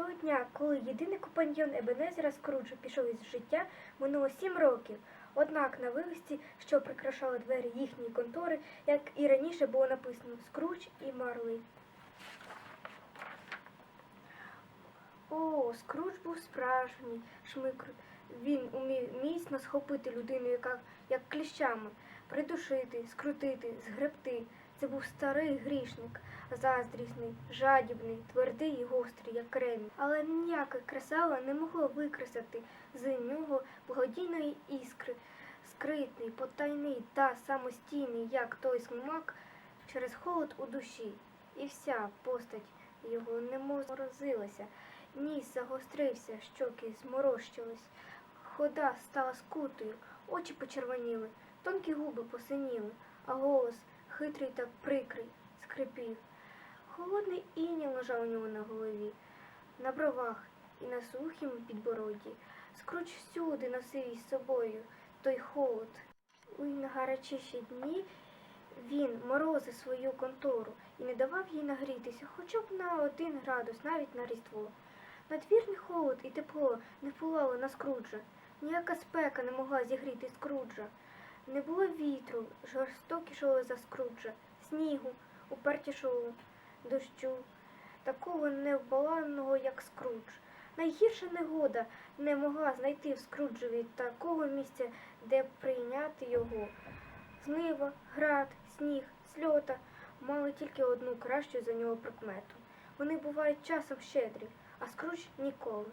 того дня, коли єдиний компаньйон Ебенезера Скруджа пішов із життя, минуло сім років. Однак на вивісці, що прикрашали двері їхньої контори, як і раніше було написано Скрудж і Марлей. О, Скрудж був справжній шмикр. Він умів міцно схопити людину, яка як кліщами, придушити, скрутити, згребти. Це був старий грішник, заздрісний, жадібний, твердий і гострий, як кремінь. Але ніяке кресало не могло викресати з нього благодійної іскри, скритний, потайний та самостійний, як той смак, через холод у душі. І вся постать його немов зморозилася. Ніс загострився, щоки зморощились, хода стала скутою, очі почервоніли, тонкі губи посиніли, а голос хитрий та прикрий скрипів. Холодний іній лежав у нього на голові, на бровах і на сухім підбородді. Скруч всюди носив із собою той холод. У найгарячіші дні він морозив свою контору і не давав їй нагрітися хоча б на один градус, навіть на різдво. Надвірний холод і тепло не впливало на скруджа. Ніяка спека не могла зігріти скруджа. Не було вітру, жорстокішого за скруджа, снігу, упертішого дощу, такого невбаланного, як скрудж. Найгірша негода не могла знайти в скруджеві такого місця, де прийняти його. Знива, град, сніг, сльота мали тільки одну кращу за нього прикмету. Вони бувають часом щедрі, а скруч ніколи.